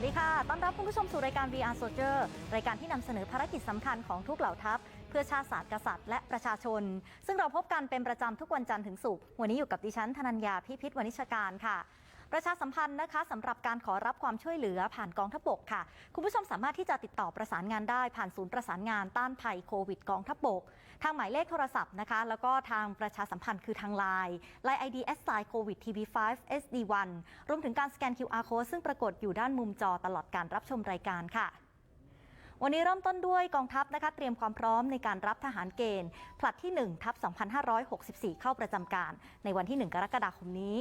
วัสดีค่ะ ต้อนรับคุณผู้ชมสู่รายการ VR Soldier รายการที่นำเสนอภารกิจสำคัญของทุกเหล่าทัพ เพื่อชาติศาสตร์กษัตริย์และประชาชน ซึ่งเราพบกันเป็นประจำทุกวันจันทร์ถึงศุกร์ วันนี้อยู่กับดิฉันธนัญญาพิพิธวณิชการค่ะ ประชาสัมพันธ์นะคะสำหรับการขอรับความช่วยเหลือผ่านกองทัพบกค่ะ คุณผู้ชมสามารถที่จะติดต่อประสานงานได้ผ่านศูนย์ประสานงานต้านภัยโควิดกองทัพบก ทางหมายเลขโทรศัพท์นะคะ แล้วก็ทางประชาสัมพันธ์คือทางไลน์ไลน์ ID s i COVID TV5 SD1 รวมถึงการสแกน QR code ซึ่งปรากฏอยู่ด้านมุมจอตลอดการรับชมรายการค่ะวันนี้เริ่มต้นด้วยกองทัพนะคะเตรียมความพร้อมในการรับทหารเกณฑ์ผลัดที่1ทับ2564 เข้าประจำการ ในวันที่ 1 กรกฎาคมนี้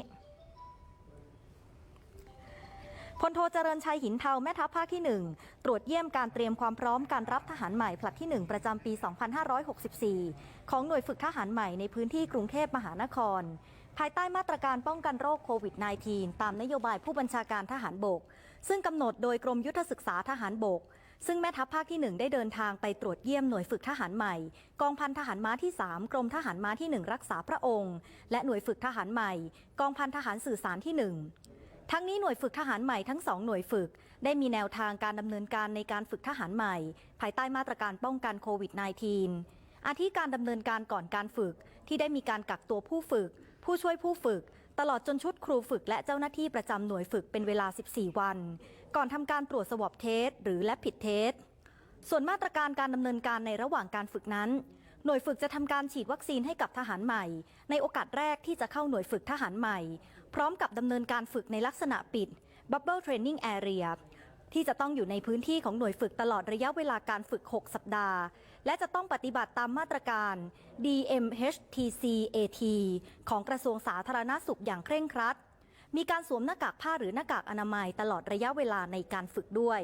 พลโทเจริญชัยหินเทาแม่ทัพภาคที่ 1 ตรวจเยี่ยมการเตรียมความพร้อมการรับทหารใหม่ผลัดที่ 1 ประจำปี 2564 ของหน่วยฝึกทหารใหม่ในพื้นที่กรุงเทพมหานคร ภายใต้มาตรการป้องกันโรคโควิด -19 ตามนโยบายผู้บัญชาการทหารบก ซึ่งกำหนดโดยกรมยุทธศึกษาทหารบก ซึ่งแม่ทัพภาคที่ 1 ได้เดินทางไปตรวจเยี่ยมหน่วยฝึกทหารใหม่ กองพันทหารม้าที่ 3 กรมทหารม้าที่ 1 รักษาพระองค์ และหน่วยฝึกทหารใหม่ กองพันทหารสื่อสารที่ 1 ทั้งนี้หน่วยฝึกทหารใหม่ทั้งสองหน่วยฝึก ได้มีแนวทางการดำเนินการในการฝึกทหารใหม่ ภายใต้มาตรการป้องกันโควิด -19 อาทิการดำเนินการก่อนการฝึก ที่ได้มีการกักตัวผู้ฝึก ผู้ช่วยผู้ฝึก ตลอดจนชุดครูฝึกและเจ้าหน้าที่ประจำหน่วยฝึกเป็นเวลา 14 วัน ก่อนทำการตรวจสวอปเทสหรือและผิดเทสส่วนมาตรการการดำเนินการในระหว่างการฝึกนั้นหน่วยฝึกจะทำการฉีดวัคซีนให้กับทหารใหม่ ในโอกาสแรกที่จะเข้าหน่วยฝึกทหารใหม่ ร้อมกับดำเนินการฝึกในลักษณะปิด Bubble Training Area ที่จะต้องอยู่ในพื้นที่ของหน่วยฝึกตลอดระยะเวลาการฝึก 6 สัปดาห์ และจะต้องปฏิบัติตามมาตรการ DMHTCAT ของกระทรวงสาธารณาสุขอย่างเคร่งครัด มีการสวมหน้ากากผ้าหรือหน้ากากอนามัยตลอดระยะเวลาในการฝึกด้วย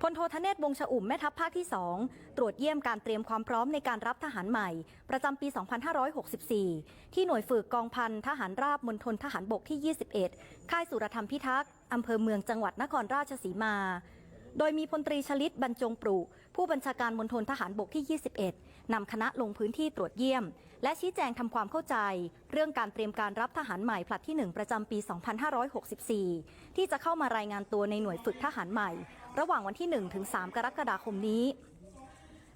พลโทธเนศวงศ์ฉอุ่มแม่ทัพภาคที่ 2 ตรวจเยี่ยมการเตรียมความพร้อมในการรับทหารใหม่ ประจำปี 2564 ที่หน่วยฝึกกองพันทหารราบมณฑลทหารบกที่ 21 ค่ายสุรธรรมพิทักษ์อำเภอเมืองจังหวัดนครราชสีมา โดยมีพลตรีชลิตบรรจงปรุผู้บัญชาการมณฑลทหารบกที่ 21 นำคณะลงพื้นที่ตรวจเยี่ยม และชี้แจงทำความเข้าใจ เรื่องการเตรียมการรับทหารใหม่ผลัดที่ 1 ประจำปี 2564 ที่จะเข้ามารายงานตัวในหน่วยฝึกทหารใหม่ ระหว่างวันที่ 1 ถึง 3 กรกฎาคมนี้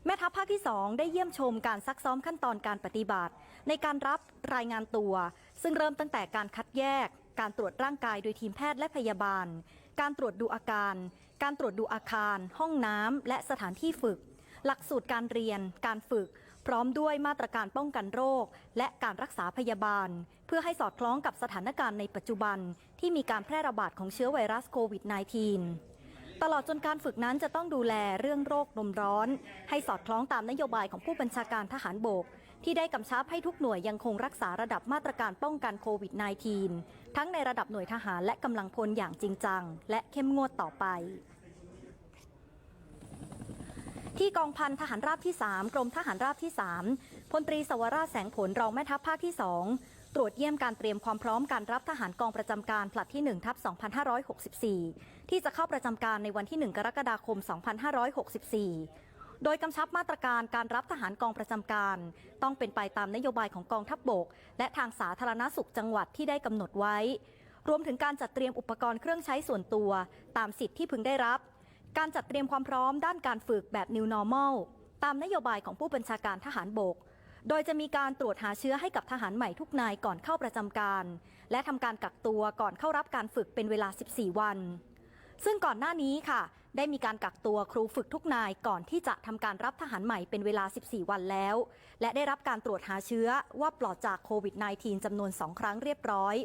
แม่ทัพภาคที่ 2 ได้เยี่ยมชมการซักซ้อมขั้นตอนการปฏิบัติ ในการรับรายงานตัว ซึ่งเริ่มตั้งแต่การคัดแยก การตรวจร่างกายโดยทีมแพทย์และพยาบาล การตรวจดูอาการ การตรวจดูอาคาร ห้องน้ำและสถานที่ฝึก หลักสูตรการเรียน การฝึก พร้อมด้วยมาตรการป้องกันโรค และการรักษาพยาบาล เพื่อให้สอดคล้องกับสถานการณ์ในปัจจุบัน ที่มีการแพร่ระบาดของเชื้อไวรัสโควิด -19 ตลอดจนการฝึกนั้นจะต้องดูแลเรื่องโรคลมร้อน ให้สอดคล้องตามนโยบายของผู้บัญชาการทหารบก ที่ได้กำชับให้ทุกหน่วยยังคงรักษาระดับมาตรการป้องกันโควิด -19 ทั้งในระดับหน่วยทหารและกำลังพลอย่างจริงจัง และเข้มงวดต่อไปที่กองพันทหารราบที่ 3 กรมทหารราบที่ 3 พลตรีสวราชแสงผลรองแม่ทัพภาคที่ 2 ตรวจเยี่ยมการเตรียมความพร้อมการรับทหารกองประจำการผลัดที่1ทับ2564 ที่จะเข้าประจำการในวันที่ 1 กรกฎาคม 2564โดยกำชับมาตรการการรับทหารกองประจำการ ต้องเป็นไปตามนโยบายของกองทัพบบก และทางสาธารณสุขจังหวัดที่ได้กำหนดไว้ รวมถึงการจัดเตรียมอุปกรณ์เครื่องใช้ส่วนตัว ตามสิทธิ์ที่พึงได้รับ การจัดเตรียมความพร้อมด้านการฝึกแบบ New Normal ตามนโยบายของผู้บัญชาการทหารบก โดยจะมีการตรวจหาเชื้อให้กับทหารใหม่ทุกนายก่อนเข้าประจำการ และทำการกักตัวก่อนเข้ารับการฝึกเป็นเวลา 14 วัน ซึ่งก่อนหน้านี้ค่ะ ได้มีการกักตัวครูฝึกทุกนายก่อนที่จะทำการรับทหารใหม่เป็นเวลา 14 วันแล้ว และได้รับการตรวจหาเชื้อว่าปลอดจากโควิด -19 จำนวน 2 ครั้งเรียบร้อย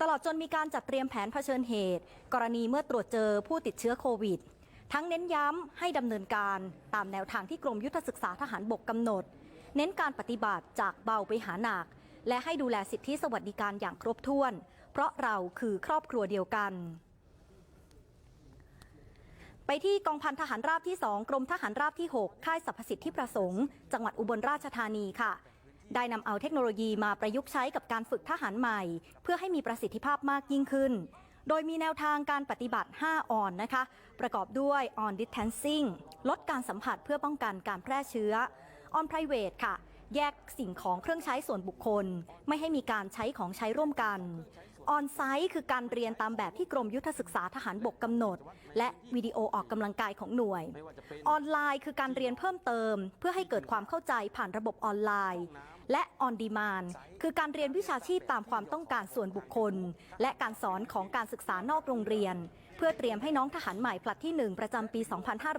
ตลอดจนมีการจัดเตรียมแผนเผชิญเหตุ กรณีเมื่อตรวจเจอผู้ติดเชื้อโควิด ทั้งเน้นย้ำให้ดำเนินการตามแนวทางที่กรมยุทธศึกษาทหารบกกำหนด เน้นการปฏิบัติจากเบาไปหาหนัก และให้ดูแลสิทธิสวัสดิการอย่างครบถ้วน เพราะเราคือครอบครัวเดียวกัน ไปที่กองพันทหารราบที่ 2 กรมทหารราบที่ 6 ค่ายสรรพสิทธิประสงค์ จังหวัดอุบลราชธานีค่ะได้นำเอาเทคโนโลยีมาประยุกต์ใช้กับการฝึกทหารใหม่ เพื่อให้มีประสิทธิภาพมากยิ่งขึ้น โดยมีแนวทางการปฏิบัติ 5 ออนนะคะ ประกอบด้วย on distancing ลดการสัมผัสเพื่อป้องกันการแพร่เชื้อ on private ค่ะ แยกสิ่งของเครื่องใช้ส่วนบุคคล ไม่ให้มีการใช้ของใช้ร่วมกันออนไซต์คือการเรียนตามแบบที่กรมยุทธศึกษาทหารบกกำหนด และวิดีโอออกกำลังกายของหน่วย ออนไลน์คือการเรียนเพิ่มเติม เพื่อให้เกิดความเข้าใจผ่านระบบออนไลน์ และออนดีมานคือการเรียนวิชาชีพตามความต้องการส่วนบุคคล และการสอนของการศึกษานอกโรงเรียน เพื่อเตรียมให้น้องทหารใหม่ผลัดที่ 1 ประจำปี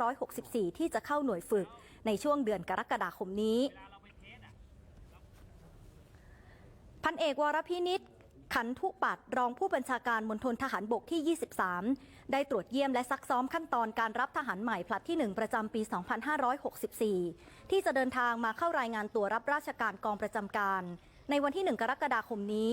2564 ที่จะเข้าหน่วยฝึก ในช่วงเดือนกรกฎาคมนี้ พันเอกวรพินิษขันธุปัตรรองผู้บัญชาการมณฑลทหารบกที่ 23 ได้ตรวจเยี่ยมและซักซ้อมขั้นตอนการรับทหารใหม่ผลัดที่ 1 ประจำปี 2564 ที่จะเดินทางมาเข้ารายงานตัวรับราชการกองประจำการ ในวันที่ 1 กรกฎาคมนี้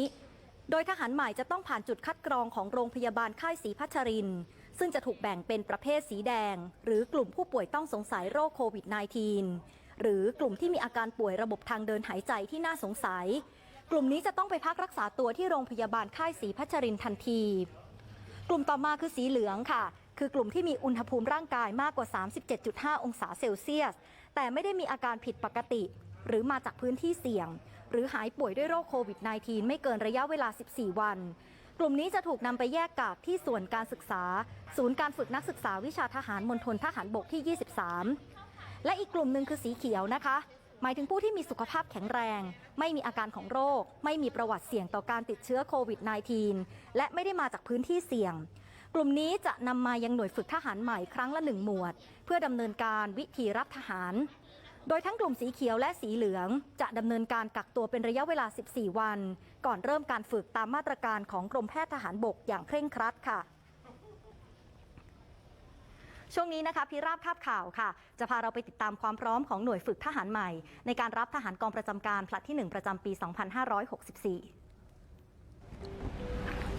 โดยทหารใหม่จะต้องผ่านจุดคัดกรองของโรงพยาบาลค่ายศรีพัชรินทร์ ซึ่งจะถูกแบ่งเป็นประเภทสีแดง หรือกลุ่มผู้ป่วยต้องสงสัยโรคโควิด -19 หรือกลุ่มที่มีอาการป่วยระบบทางเดินหายใจที่น่าสงสัย กลุ่มนี้จะต้องไปพักรักษาตัวที่โรงพยาบาลค่ายศรีพัชรินทันที กลุ่มต่อมาคือสีเหลืองค่ะ คือกลุ่มที่มีอุณหภูมิร่างกายมากกว่า 37.5 องศาเซลเซียส แต่ไม่ได้มีอาการผิดปกติ หรือมาจากพื้นที่เสี่ยง หรือหายป่วยด้วยโรคโควิด -19 ไม่เกินระยะเวลา 14 วัน กลุ่มนี้จะถูกนำไปแยกกากที่ส่วนการศึกษา ศูนย์การฝึกนักศึกษาวิชาทหารมณฑลทหารบกที่ 23 และอีกกลุ่มหนึ่งคือสีเขียวนะคะ หมายถึงผู้ที่มีสุขภาพแข็งแรง ไม่มีอาการของโรค ไม่มีประวัติเสี่ยงต่อการติดเชื้อโควิด -19 และไม่ได้มาจากพื้นที่เสี่ยงกลุ่มนี้จะนำมายังหน่วยฝึกทหารใหม่ครั้งละหนึ่งหมวด เพื่อดำเนินการวิธีรับทหาร โดยทั้งกลุ่มสีเขียวและสีเหลือง จะดำเนินการกักตัวเป็นระยะเวลา 14 วัน ก่อนเริ่มการฝึกตามมาตรการของกรมแพทย์ทหารบกอย่างเคร่งครัดค่ะช่วงนี้นะคะพิราบคาบข่าวค่ะ จะพาเราไปติดตามความพร้อมของหน่วยฝึกทหารใหม่ ในการรับทหารกองประจำการผลัดที่ 1 ประจำปี 2564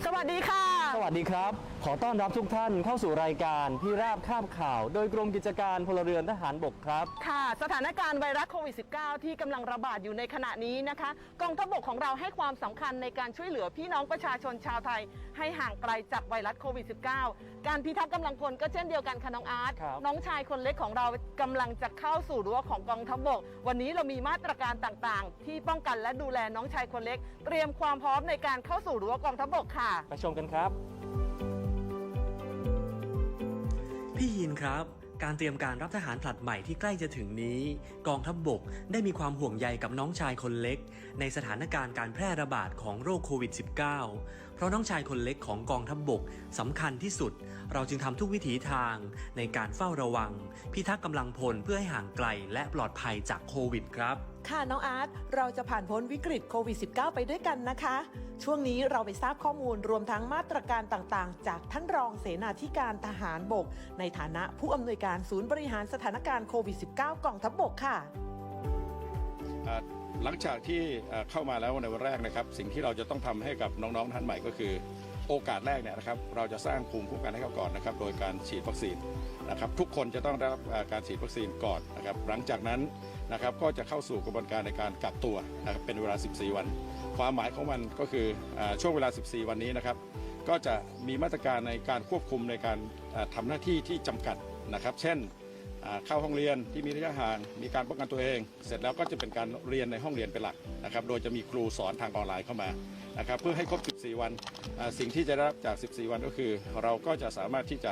สวัสดีค่ะ สวัสดีครับ ขอต้อนรับทุกท่านเข้าสู่รายการพี่ราบข้ามข่าว โดยกรมกิจการพลเรือนทหารบกครับ ค่ะ สถานการณ์ไวรัสโควิด -19 ที่กำลังระบาดอยู่ในขณะนี้นะคะ กองทัพบกของเราให้ความสำคัญในการช่วยเหลือพี่น้องประชาชนชาวไทย ให้ห่างไกลจากไวรัสโควิด -19 การพิทักษ์กำลังพลก็เช่นเดียวกันค่ะน้องอาร์ตครับน้องชายคนเล็กของเรากำลังจะเข้าสู่รั้วของกองทัพบก วันนี้เรามีมาตรการต่างๆ ที่ป้องกันและดูแลน้องชายคนเล็ก เตรียมความพร้อมในการเข้าสู่รั้วกองทัพบกค่ะ ไปชมกันครับพี่ยินครับ การเตรียมการรับทหารผลัดใหม่ที่ใกล้จะถึงนี้ กองทัพบบกได้มีความห่วงใยกับน้องชายคนเล็ก ในสถานการณ์การแพร่ระบาดของโรคโควิด -19 เพราะน้องชายคนเล็กของกองทัพบบกสำคัญที่สุด เราจึงทำทุกวิถีทางในการเฝ้าระวัง พิทักษ์กำลังพลเพื่อให้ห่างไกลและปลอดภัยจากโควิดครับ ค่ะน้องอาร์ตเราจะผ่านพ้นวิกฤตโควิด -19 ไปด้วยกันนะคะ ช่วงนี้เราไปทราบข้อมูลรวมทั้งมาตรการต่างๆ จากท่านรองเสนาธิการทหารบก ในฐานะผู้อำนวยการศูนย์บริหารสถานการณ์โควิด -19 กองทัพบกค่ะ หลังจากที่เข้ามาแล้วในวันแรกนะครับ สิ่งที่เราจะต้องทำให้กับน้องๆท่านใหม่ก็คือโอกาสแรกเนี่ยนะครับเราจะสร้างภูมิคุ้มกันให้เขาก่อนนะครับโดยการฉีดวัคซีนนะครับทุกคนจะต้องได้รับการฉีดวัคซีนก่อนนะครับหลังจากนั้น นะครับก็จะเข้าสู่กระบวนการในการกักตัวนะครับเป็นเวลา 14 วัน ความหมายของมันก็คืออช่วงเวลา 14 วันนี้นะครับ ก็จะมีมาตรการในการควบคุมในการอ่าทำหน้าที่ที่จำกัดนะครับ เช่นเข้าห้องเรียนที่มีระยะห่างมีการป้องกันตัวเอง เสร็จแล้วก็จะเป็นการเรียนในห้องเรียนเป็นหลักนะครับ โดยจะมีครูสอนทางออนไลน์เข้ามานะครับ เพื่อให้ครบ 14 วันสิ่งที่จะได้รับจาก 14 วันก็คือ เราก็จะสามารถที่จะ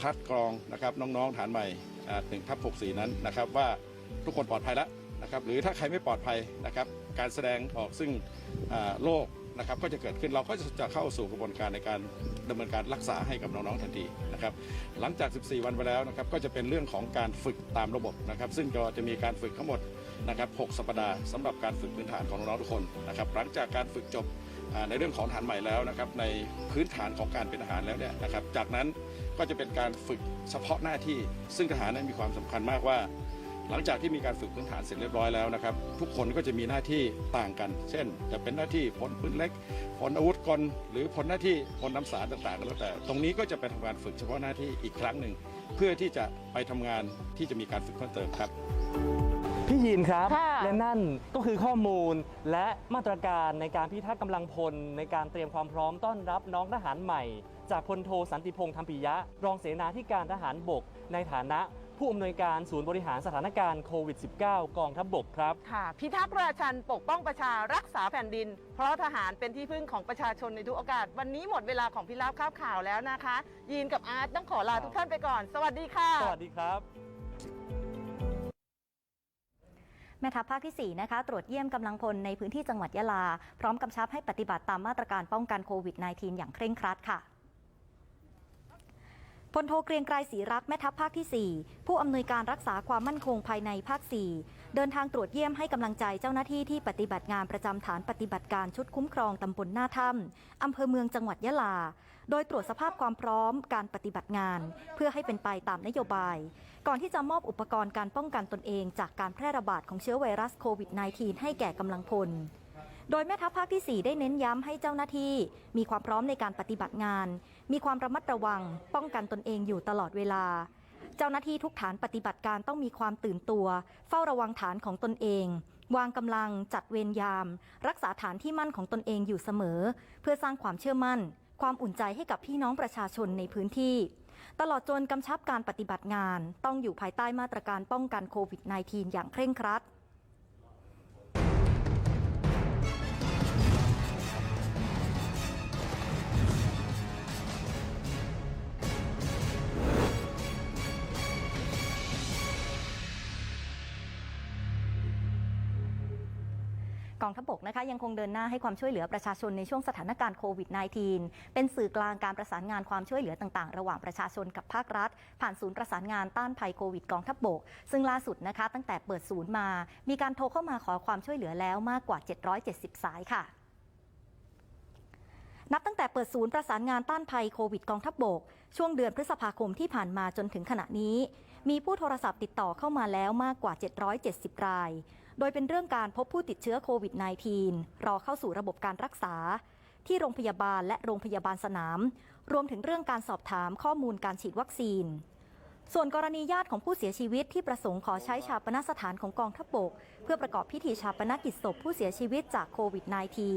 คัดกรองนะครับน้องๆฐานใหม่ถึงทับ64 นั้นนะครับว่า ทุกคนปลอดภัยแล้วนะครับหรือถ้าใครไม่ปลอดภัยนะครับการแสดงออกซึ่งโรคนะครับก็จะเกิดขึ้นเราก็จะเข้าสู่กระบวนการในการดำเนินการรักษาให้กับน้องๆทันทีนะครับหลังจาก 14 วันไปแล้วนะครับก็จะเป็นเรื่องของการฝึกตามระบบนะครับ ซึ่งก็จะมีการฝึกทั้งหมดนะครับ 6 สัปดาห์สำหรับการฝึกพื้นฐานของน้องๆทุกคนนะครับหลังจากการฝึกจบในเรื่องของฐานใหม่แล้วนะครับในพื้นฐานของการเป็นทหารแล้วเนี่ยนะครับจากนั้นก็จะเป็นการฝึกเฉพาะหน้าที่ซึ่งทหารนั้นมีความสำคัญมากว่า หลังจากที่มีการฝึกพื้นฐานเสร็จเรียบร้อยแล้วนะครับทุกคนก็จะมีหน้าที่ต่างกัน เช่น จะเป็นหน้าที่พลปืนเล็กพลอาวุธกลหรือพลหน้าที่พลน้ำสารต่างๆก็แล้วแต่ ตรงนี้ก็จะไปทำการฝึกเฉพาะหน้าที่อีกครั้งหนึ่งเพื่อที่จะไปทำงานที่จะมีการฝึกเพิ่มเติมครับพี่ยินครับค่ะและนั่นก็คือข้อมูลและมาตรการในการพิทักษ์กำลังพล ในการเตรียมความพร้อมต้อนรับน้องทหารใหม่ จากพลโทสันติพงษ์ธรรมปิยะ รองเสนาธิการทหารบกในฐานะ ผู้ผู้อำนวยการศูนย์บริหารสถานการณ์โควิด -19 กองทัพบบกครับ ค่ะพิทักษ์ราชันปกป้องประชารักษาแผ่นดิน เพราะทหารเป็นที่พึ่งของประชาชนในทุกโอกาส วันนี้หมดเวลาของพิราบข้าวข่าวแล้วนะคะ ยีนกับอาร์ตต้องขอลาทุกท่านไปก่อน สวัสดีค่ะ สวัสดีครับแม่ทัพภาคที่ 4 นะคะ ตรวจเยี่ยมกำลังพลในพื้นที่จังหวัดยะลา พร้อมกำชับให้ปฏิบัติตามมาตรการป้องกันโควิด -19 อย่างเคร่งครัดค่ะ พลโทเกรียงไกรศรีรักแม่ทัพภาคที่ 4 ผู้อำนวยการรักษาความมั่นคงภายในภาค 4 เดินทางตรวจเยี่ยมให้กำลังใจเจ้าหน้าที่ที่ปฏิบัติงานประจำฐานปฏิบัติการชุดคุ้มครองตำบลหน้าถ้ำอำเภอเมืองจังหวัดยะลา โดยตรวจสภาพความพร้อมการปฏิบัติงาน เพื่อให้เป็นไปตามนโยบาย ก่อนที่จะมอบอุปกรณ์การป้องกันตนเอง จากการแพร่ระบาดของเชื้อไวรัสโควิด -19 ให้แก่กำลังพล โดยแม่ทัพภาคที่ 4 ได้เน้นย้ำให้เจ้าหน้าที่ มีความพร้อมในการปฏิบัติงาน มีความระมัดระวัง ป้องกันตนเองอยู่ตลอดเวลา เจ้าหน้าที่ทุกฐานปฏิบัติการต้องมีความตื่นตัว เฝ้าระวังฐานของตนเอง วางกำลัง จัดเวรยาม รักษาฐานที่มั่นของตนเองอยู่เสมอ เพื่อสร้างความเชื่อมั่น ความอุ่นใจให้กับพี่น้องประชาชนในพื้นที่ ตลอดจนกำชับการปฏิบัติงาน ต้องอยู่ภายใต้มาตรการป้องกันโควิด -19 อย่างเคร่งครัด องทัพบกนะคะยังคงเดินหน้าให้ความช่วยเหลือประชาชนในช่วงสถานการณ์โควิด -19 เป็นสื่อกลางการประสานงานความช่วยเหลือต่างๆ ระหว่างประชาชนกับภาครัฐ ผ่านศูนย์ประสานงานต้านภัยโควิดกองทัพบก ซึ่งล่าสุดนะคะตั้งแต่เปิดศูนย์มา มีการโทรเข้ามาขอความช่วยเหลือแล้วมากกว่า 770 สายค่ะนับตั้งแต่เปิดศูนย์ประสานงานต้านภัยโควิดกองทัพบกช่วงเดือนพฤษภาคมที่ผ่านมาจนถึงขณะนี้ มีผู้โทรศัพท์ติดต่อเข้ามาแล้วมากกว่า 770 ราย โดยเป็นเรื่องการพบผู้ติดเชื้อโควิด -19 รอเข้าสู่ระบบการรักษา ที่โรงพยาบาลและโรงพยาบาลสนาม รวมถึงเรื่องการสอบถามข้อมูลการฉีดวัคซีน ส่วนกรณีญาติของผู้เสียชีวิตที่ประสงค์ขอใช้ชาปนสถานของกองทัพบก เพื่อประกอบพิธีชาปนกิจศพผู้เสียชีวิตจากโควิด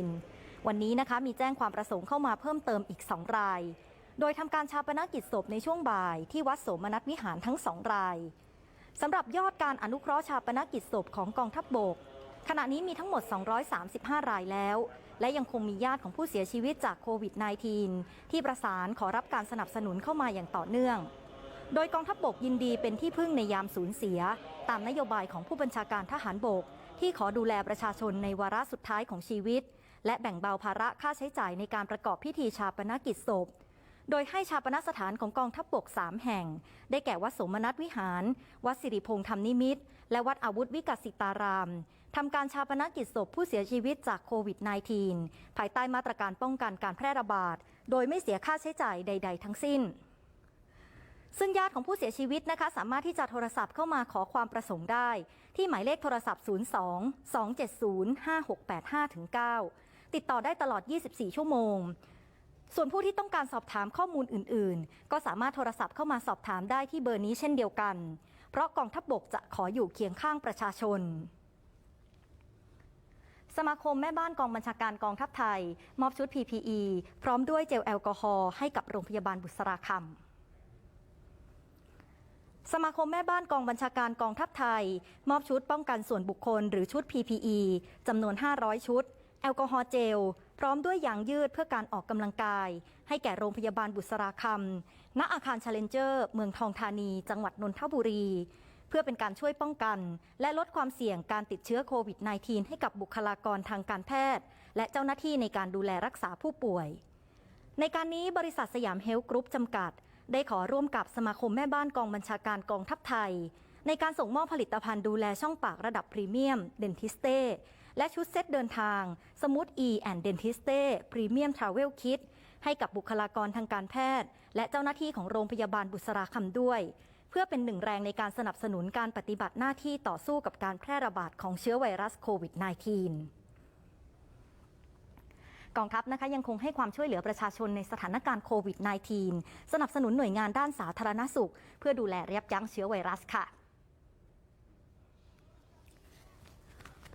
-19 วันนี้นะคะมีแจ้งความประสงค์เข้ามาเพิ่มเติมอีก 2 ราย โดยทำการชาปนกิจศพในช่วงบ่ายที่วัดโสมนัสวิหารทั้ง2รายสำหรับยอดการอนุเคราะห์ชาปนกิจศพของกองทัพบบก ขณะนี้มีทั้งหมด 235 รายแล้ว และยังคงมีญาติของผู้เสียชีวิตจากโควิด -19 ที่ประสานขอรับการสนับสนุนเข้ามาอย่างต่อเนื่อง โดยกองทัพบบกยินดีเป็นที่พึ่งในยามสูญเสีย ตามนโยบายของผู้บัญชาการทหารบก ที่ขอดูแลประชาชนในวาระสุดท้ายของชีวิต และแบ่งเบาภาระค่าใช้จ่ายในการประกอบพิธีชาปนกิจศพ โดยให้ชาปนสถานของกองทัพบบก 3 แห่ง ได้แก่วัดสมนัตวิหาร วัดสิริพงษ์ธรรมนิมิต และวัดอาวุธวิกสิตารามทำการชาปนกิจศพผู้เสียชีวิตจากโควิด -19 ภายใต้มาตรการป้องกันการแพร่ระบาด โดยไม่เสียค่าใช้จ่ายใด ๆ ทั้งสิ้นซึ่งญาติของผู้เสียชีวิตนะคะ สามารถที่จะโทรศัพท์เข้ามาขอความประสงค์ได้ ที่หมายเลขโทรศัพท์ 02 270 5685ถึง9ติดต่อได้ตลอด 24 ชั่วโมง ส่วนผู้ที่ต้องการสอบถามข้อมูลอื่น ๆ ก็สามารถโทรศัพท์เข้ามาสอบถามได้ที่เบอร์นี้เช่นเดียวกัน เพราะกองทัพบบกจะขออยู่เคียงข้างประชาชน สมาคมแม่บ้านกองบัญชาการกองทัพไทย มอบชุด PPE พร้อมด้วยเจลแอลกอฮอล์ให้กับโรงพยาบาลบุษราคำสมาคมแม่บ้านกองบัญชาการกองทัพไทย มอบชุดป้องกันส่วนบุคคลหรือชุด PPE จำนวน 500 ชุด แอลกอฮอล์เจล พร้อมด้วยยางยืดเพื่อการออกกำลังกาย ให้แก่โรงพยาบาลบุษราคำณอาคารชาเลนเจอร์ เมืองทองธานี จังหวัดนนทบุรี เพื่อเป็นการช่วยป้องกัน และลดความเสี่ยงการติดเชื้อโควิด -19 ให้กับบุคลากรทางการแพทย์ และเจ้าหน้าที่ในการดูแลรักษาผู้ป่วย ในการนี้บริษัทสยามเฮลท์กรุ๊ปจำกัด ได้ขอร่วมกับสมาคมแม่บ้านกองบัญชาการกองทัพไทยในการส่งมอบผลิตภัณฑ์ดูแลช่องปากระดับพรีเมียมเดนทิสเต้ และชุดเซตเดินทาง สมูท E and Dentiste Premium Travel Kit ให้กับบุคลากรทางการแพทย์ และเจ้าหน้าที่ของโรงพยาบาลบุษราคำด้วย เพื่อเป็นหนึ่งแรงในการสนับสนุนการปฏิบัติหน้าที่ต่อสู้กับการแพร่ระบาดของเชื้อไวรัสโควิด -19 กองทัพนะคะยังคงให้ความช่วยเหลือประชาชนในสถานการณ์โควิด -19 สนับสนุนหน่วยงานด้านสาธารณสุข เพื่อดูแลเรียบยั้งเชื้อไวรัสค่ะ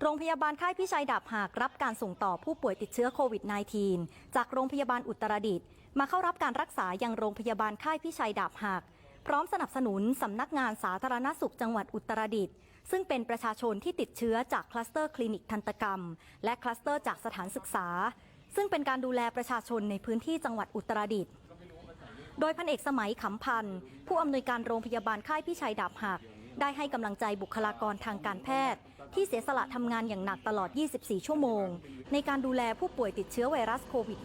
โรงพยาบาลค่ายพิชัยดาบหากรับการส่งต่อผู้ป่วยติดเชื้อโควิด -19 จากโรงพยาบาลอุตรดิตถ์มาเข้ารับการรักษายังโรงพยาบาลค่ายพิชัยดาบหากพร้อมสนับสนุนสำนักงานสาธารณสุขจังหวัดอุตรดิตถ์ซึ่งเป็นประชาชนที่ติดเชื้อจากคลัสเตอร์คลินิกทันตกรรม และคลัสเตอร์จากสถานศึกษา ซึ่งเป็นการดูแลประชาชนในพื้นที่จังหวัดอุตรดิตถ์โดยพันเอกสมัยขำพันธ์ผู้อำนวยการโรงพยาบาลค่ายพิชัยดาบหัก ได้ให้กำลังใจบุคลากรทางการแพทย์ ที่เสียสละทำงานอย่างหนักตลอด 24 ชั่วโมง ในการดูแลผู้ป่วยติดเชื้อไวรัสโควิด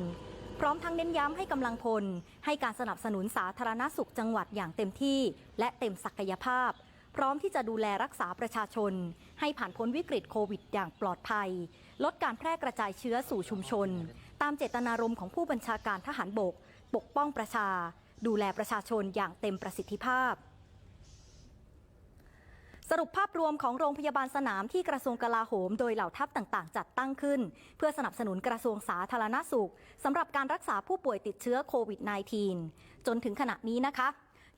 -19 พร้อมทั้งเน้นย้ำให้กำลังพล ให้การสนับสนุนสาธารณสุขจังหวัดอย่างเต็มที่ และเต็มศักยภาพ พร้อมที่จะดูแลรักษาประชาชน ให้ผ่านพ้นวิกฤตโควิด อย่างปลอดภัย ลดการแพร่กระจายเชื้อสู่ชุมชน ตามเจตนารมณ์ของผู้บัญชาการทหารบก ปกป้องประชา ดูแลประชาชนอย่างเต็มประสิทธิภาพ สรุปภาพรวมของโรงพยาบาลสนามที่กระทรวงกลาโหม โดยเหล่าทัพต่างๆ จัดตั้งขึ้น เพื่อสนับสนุนกระทรวงสาธารณสุขสำหรับการรักษาผู้ป่วยติดเชื้อโควิด -19 จนถึงขณะนี้นะคะ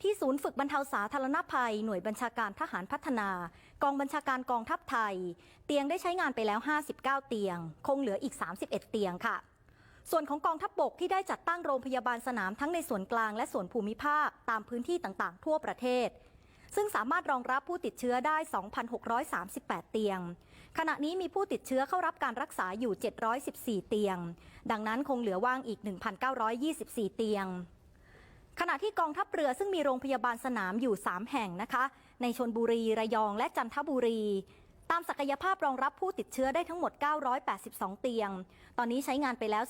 ที่ศูนย์ฝึกบรรเทาสาธารณภัย หน่วยบัญชาการทหารพัฒนา กองบัญชาการกองทัพไทย เตียงได้ใช้งานไปแล้ว 59 เตียง คงเหลืออีก 31 เตียงค่ะส่วนของกองทัพบบกที่ได้จัดตั้งโรงพยาบาลสนามทั้งในส่วนกลางและส่วนภูมิภาคตามพื้นที่ต่างๆ ทั่วประเทศ ซึ่งสามารถรองรับผู้ติดเชื้อได้ 2,638 เตียง ขณะนี้มีผู้ติดเชื้อเข้ารับการรักษาอยู่ 714 เตียง ดังนั้นคงเหลือว่างอีก 1,924 เตียงขณะที่กองทัพเรือซึ่งมีโรงพยาบาลสนามอยู่ 3 แห่งนะคะ ในชนบุรีระยองและจันทบุรี ตามศักยภาพรองรับผู้ติดเชื้อได้ทั้งหมด 982 เตียง ตอนนี้ใช้งานไปแล้ว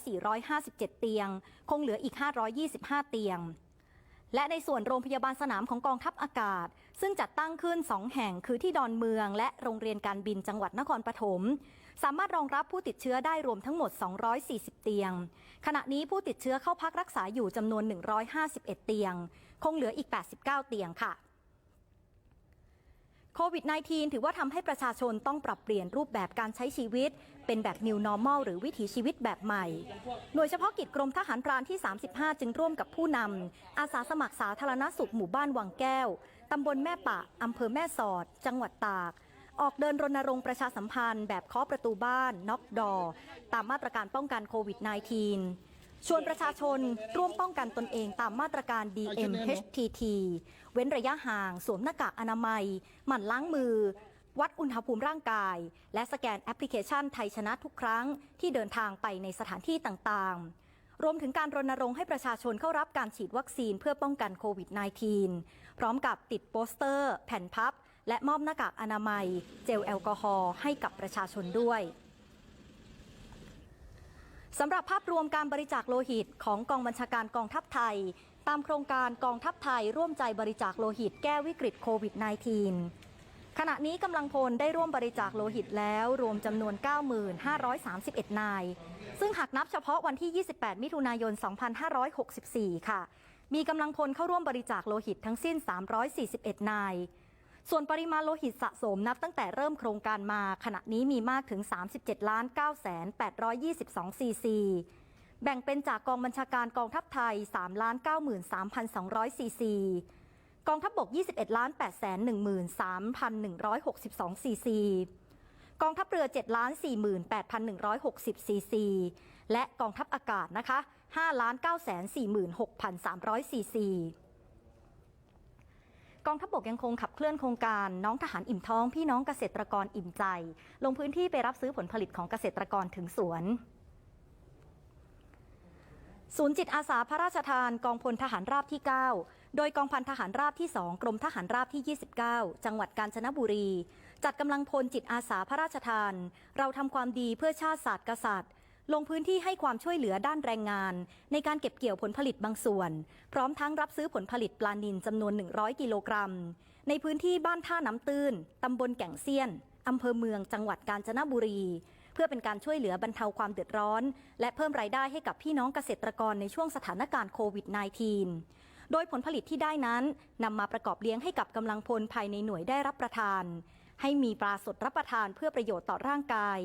457 เตียง คงเหลืออีก 525 เตียง และในส่วนโรงพยาบาลสนามของกองทัพอากาศ ซึ่งจัดตั้งขึ้น 2 แห่งคือที่ดอนเมืองและโรงเรียนการบินจังหวัดนครปฐมสามารถรองรับผู้ติดเชื้อได้รวมทั้งหมด 240 เตียง ขณะนี้ผู้ติดเชื้อเข้าพักรักษาอยู่จำนวน 151 เตียง คงเหลืออีก 89 เตียงค่ะ โควิด -19 ถือว่าทำให้ประชาชนต้องปรับเปลี่ยนรูปแบบการใช้ชีวิต เป็นแบบ New Normal หรือวิถีชีวิตแบบใหม่ หน่วยเฉพาะกิจกรมทหารพรานที่ 35 จึงร่วมกับผู้นำอาสาสมัครสาธารณสุขหมู่บ้านวังแก้วตำบลแม่ปะอำเภอแม่สอด จังหวัดตาก ออกเดินรณรงค์ประชาสัมพันธ์ แบบเคาะประตูบ้าน น็อกดอ ตามมาตรการป้องกันโควิด -19 ชวนประชาชนร่วมป้องกันตนเองตามมาตรการ DMHTT เว้นระยะห่าง สวมหน้ากากอนามัย หมั่นล้างมือ วัดอุณหภูมิร่างกาย และสแกนแอปพลิเคชันไทยชนะทุกครั้งที่เดินทางไปในสถานที่ต่างๆรวมถึงการรณรงค์ให้ประชาชนเข้ารับการฉีดวัคซีนเพื่อป้องกันโควิด -19 พร้อมกับติดโปสเตอร์ แผ่นพับ และมอบหน้ากากอนามัย เจลแอลกอฮอล์ให้กับประชาชนด้วย สำหรับภาพรวมการบริจาคโลหิตของกองบัญชาการกองทัพไทย ตามโครงการกองทัพไทยร่วมใจบริจาคโลหิตแก้วิกฤตโควิด -19 ขณะนี้กำลังพลได้ร่วมบริจาคโลหิตแล้วรวมจำนวน 9,531 นาย ซึ่งหากนับเฉพาะวันที่ 28 มิถุนายน 2564 ค่ะ มีกำลังพลเข้าร่วมบริจาคโลหิตทั้งสิ้น 341 นาย ส่วนปริมาณโลหิตสะสมนับตั้งแต่เริ่มโครงการมา ขณะนี้มีมากถึง 37ล้าน9 822ซีซีแบ่งเป็นจากกองบัญชาการกองทัพไทย3ล้าน93,200ซีซีกองทัพบก 21ล้าน8 13,162ซีซีกองทัพเรือ 7 ล้าน 48,160 ซีซี และกองทัพอากาศนะคะ5ล้าน9 46,300 ซีซี กองทัพบกยังคงขับเคลื่อนโครงการน้องทหารอิ่มท้องพี่น้องเกษตรกรอิ่มใจ ลงพื้นที่ไปรับซื้อผลผลิตของเกษตรกรถึงสวนศูนย์จิตอาสาพระราชทานกองพลทหารราบที่ 9 โดยกองพันทหารราบที่ 2 กรมทหารราบที่ 29 จังหวัดกาญจนบุรี จัดกำลังพลจิตอาสาพระราชทาน เราทำความดีเพื่อชาติศาสตร์กษัตริย์ ลงพื้นที่ให้ความช่วยเหลือด้านแรงงาน ในการเก็บเกี่ยวผลผลิตบางส่วน พร้อมทั้งรับซื้อผลผลิตปลานิลจำนวน 100 กิโลกรัม ในพื้นที่บ้านท่าน้ำตื้นตำบลแก่งเซียนอำเภอเมืองจังหวัดกาญจนบุรี เพื่อเป็นการช่วยเหลือบรรเทาความเดือดร้อน และเพิ่มรายได้ให้กับพี่น้องเกษตรกรในช่วงสถานการณ์โควิด -19 โดยผลผลิตที่ได้นั้นนำมาประกอบเลี้ยงให้กับกำลังพลภายในหน่วยได้รับประทานให้มีปลาสดรับประทานเพื่อประโยชน์ต่อร่างกาย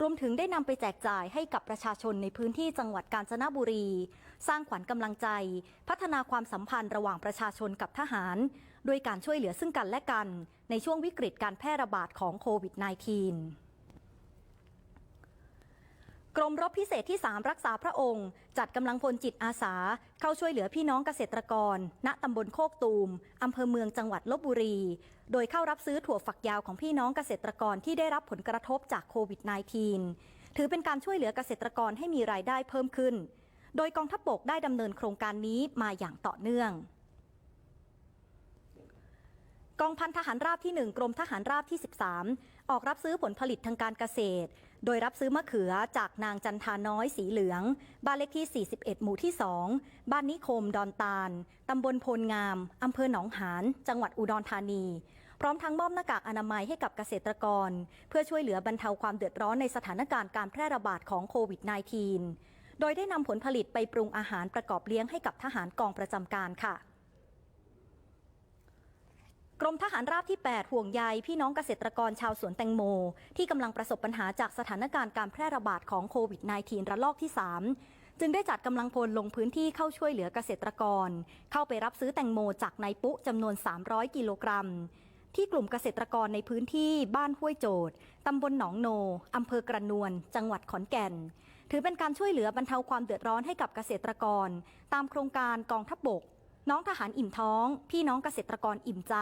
รวมถึงได้นำไปแจกจ่ายให้กับประชาชนในพื้นที่จังหวัดกาญจนบุรี สร้างขวัญกำลังใจ พัฒนาความสัมพันธ์ระหว่างประชาชนกับทหารด้วยการช่วยเหลือซึ่งกันและกัน ในช่วงวิกฤตการแพร่ระบาดของโควิด -19 กรมรบพิเศษที่ 3 รักษาพระองค์ จัดกำลังพลจิตอาสา เข้าช่วยเหลือพี่น้องเกษตรกร ณตำบลโคกตูมอำเภอเมืองจังหวัดลบบุรี โดยเข้ารับซื้อถั่วฝักยาวของพี่น้องเกษตรกรที่ได้รับผลกระทบจากโควิด -19 ถือเป็นการช่วยเหลือเกษตรกรให้มีรายได้เพิ่มขึ้น โดยกองทัพบกได้ดำเนินโครงการนี้มาอย่างต่อเนื่องกองพันทหารราบที่ 1 กรมทหารราบที่ 13 ออกรับซื้อผลผลิตทางการเกษตร โดยรับซื้อมะเขือจากนางจันทาน้อยสีเหลือง บ้านเลขที่ 41 หมู่ที่ 2 บ้านนิคมดอนตาล ตำบลโพลงาม อำเภอหนองหาน จังหวัดอุดรธานี พร้อมทั้งมอบหน้ากากอนามัยให้กับเกษตรกร เพื่อช่วยเหลือบรรเทาความเดือดร้อนในสถานการณ์การแพร่ระบาดของโควิด -19 โดยได้นำผลผลิตไปปรุงอาหารประกอบเลี้ยงให้กับทหารกองประจำการค่ะ กรมทหารราบที่ 8 ห่วงใยพี่น้องเกษตรกรชาวสวนแตงโม ที่กำลังประสบปัญหาจากสถานการณ์การแพร่ระบาดของโควิด -19 ระลอกที่ 3 จึงได้จัดกำลังพลลงพื้นที่เข้าช่วยเหลือเกษตรกร เข้าไปรับซื้อแตงโมจากนายปุ๊จำนวน 300 กิโลกรัม ที่กลุ่มเกษตรกรในพื้นที่บ้านห้วยโจดตำบลหนองโนอำเภอกระนวน จังหวัดขอนแก่น ถือเป็นการช่วยเหลือบรรเทาความเดือดร้อนให้กับเกษตรกร ตามโครงการกองทัพบก น้องทหารอิ่มท้อง พี่น้องเกษตรกรอิ่มใจ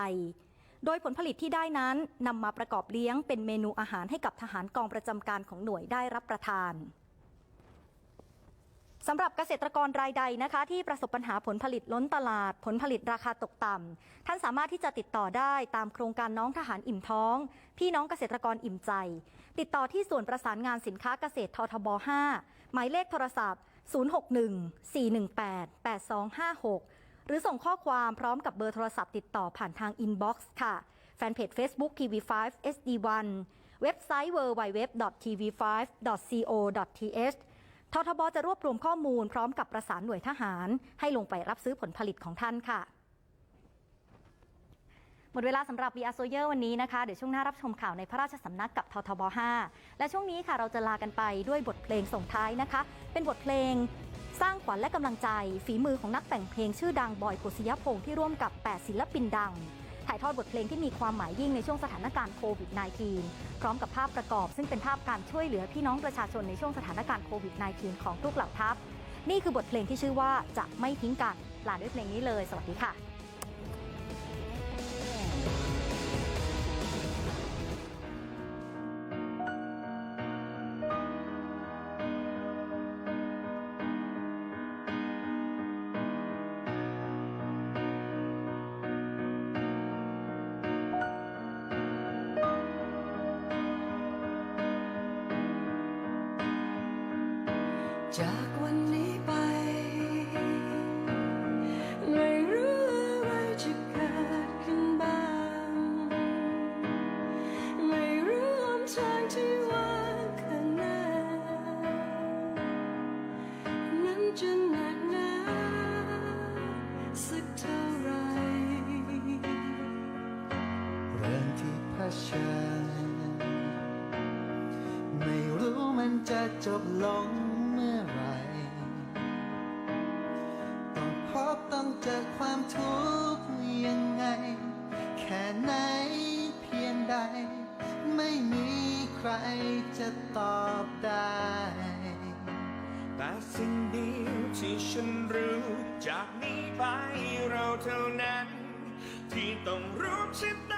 โดยผลผลิตที่ได้นั้นนำมาประกอบเลี้ยงเป็นเมนูอาหารให้กับทหารกองประจำการของหน่วยได้รับประทานสำหรับเกษตรกรรายใดนะคะ ที่ประสบปัญหาผลผลิตล้นตลาด ผลผลิตราคาตกต่ำท่านสามารถที่จะติดต่อได้ตามโครงการน้องทหารอิ่มท้อง พี่น้องเกษตรกรอิ่มใจ ติดต่อที่ส่วนประสานงานสินค้าเกษตรททบ 5 หมายเลขโทรศัพท์ 061 418 8256 หรือส่งข้อความพร้อมกับเบอร์โทรศัพท์ติดต่อผ่านทางอินบ็อกซ์ค่ะ แฟนเพจ Facebook TV5 SD1 เว็บไซต์ www.tv5.co.th ททบจะรวบรวมข้อมูลพร้อมกับประสานหน่วยทหาร ให้ลงไปรับซื้อผลผลิตของท่านค่ะ หมดเวลาสำหรับ VR s o y e r วันนี้นะคะ เดี๋ยวช่วงหน้ารับชมข่าวในพระราชสำนักกับททบ 5 และช่วงนี้ค่ะเราจะลากันไปด้วยบทเพลงส่งท้ายนะคะ เป็นบทเพลง สร้างขวัญและกำลังใจ ฝีมือของนักแต่งเพลงชื่อดังบอยกุศยพงศ์ที่ร่วมกับ 8 ศิลปินดัง ถ่ายทอดบทเพลงที่มีความหมายยิ่งในช่วงสถานการณ์โควิด -19 พร้อมกับภาพประกอบ ซึ่งเป็นภาพการช่วยเหลือพี่น้องประชาชนในช่วงสถานการณ์โควิด -19 ของทุกเหล่าทัพ นี่คือบทเพลงที่ชื่อว่าจะไม่ทิ้งกันลาด้วยเพลงนี้เลย สวัสดีค่ะ ที่เผชิญไม่รู้มันจะจบลงเมื่อไหรต้องพบต้องเจอความทุกข์ยังไง แค่ไหนเพียงใด ไม่มีใครจะตอบได้ แต่สิ่งเดียวที่ฉันรู้จากนี้ไปเราเท่านั้น ที่ต้องรู้ชะตา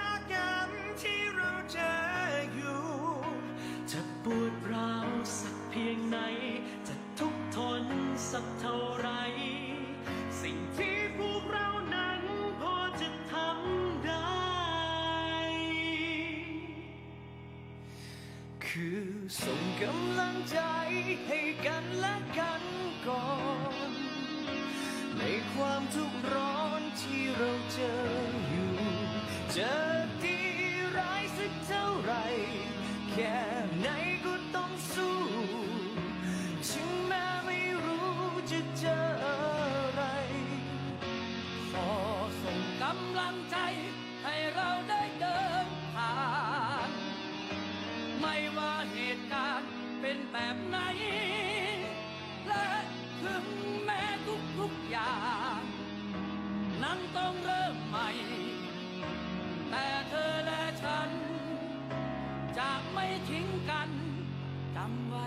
คือส่งกำลังใจให้กันและกันก่อน ในความทุกข์ร้อนที่เราเจออยู่ เจอดีร้ายสักเท่าไหรแค่ ฉัน จะไม่ทิ้งกันจำไว้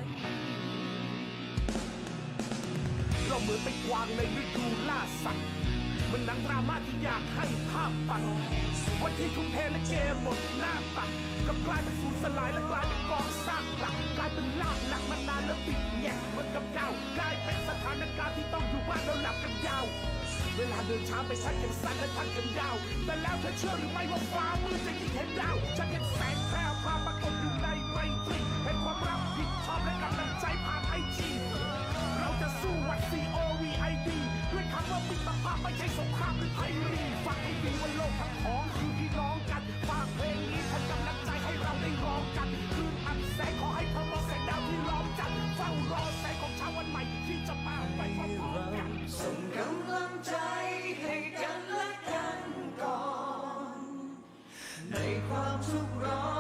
เราเหมือนเป็นกวางในฤดูล่าสัตว์มันหนังดราม่าที่อยากให้ภาพปัดวันที่ทุ่มเทและเกมหมดหน้าตัดกลับกลายเป็นสูญสลายและกลายเป็นกองซากหลักกลายเป็นลากหลักมานานแล้วปิดแงกเหมือนกับดาวกลายเป็นสถานการณ์ที่ต้องอยู่บ้านแล้วหลับกันยาว เวลาเดินช้าไปชัดกันสั้นและทันกันยาว แต่แล้วเธอเชื่อหรือไม่ว่าฟ้ามืดจะยิ่งเห็นดาวฉันเห็นแสงแพร่พาปรากฏอยู่ในไมตรีเห็นความรักผิดชอบและกำลังใจผ่านไอจีเราจะสู้วัด C O V I D ด้วยคำว่ามิตรภาพไม่ใช่สงครามหรือไพรีฟังให้ดีว่าโลกทั้งของคือพี่น้องกัน ใจให้กันและกันก่อน ในความทุกข์ร้อน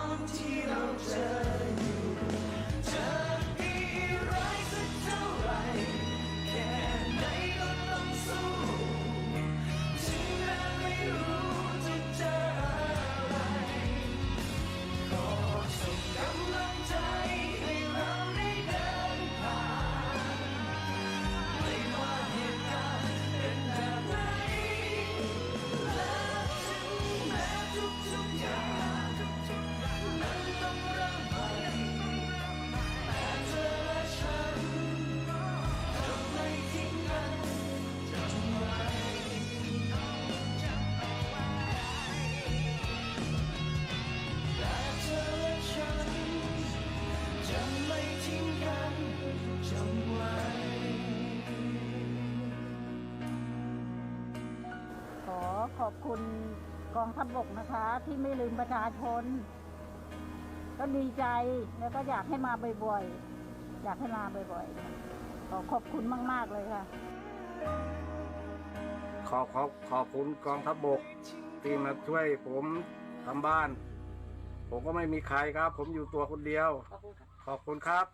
ขอขอบคุณกองทัพบกนะคะ ที่ไม่ลืมประชาชน ก็ดีใจแล้วก็อยากให้มาบ่อยๆ อยากให้มาบ่อยๆ ขอขอบคุณมากๆเลยค่ะ ขอขอบขอบคุณกองทัพบกที่มาช่วยผมทำบ้าน ผมก็ไม่มีใครครับ ผมอยู่ตัวคนเดียว ขอบคุณครับ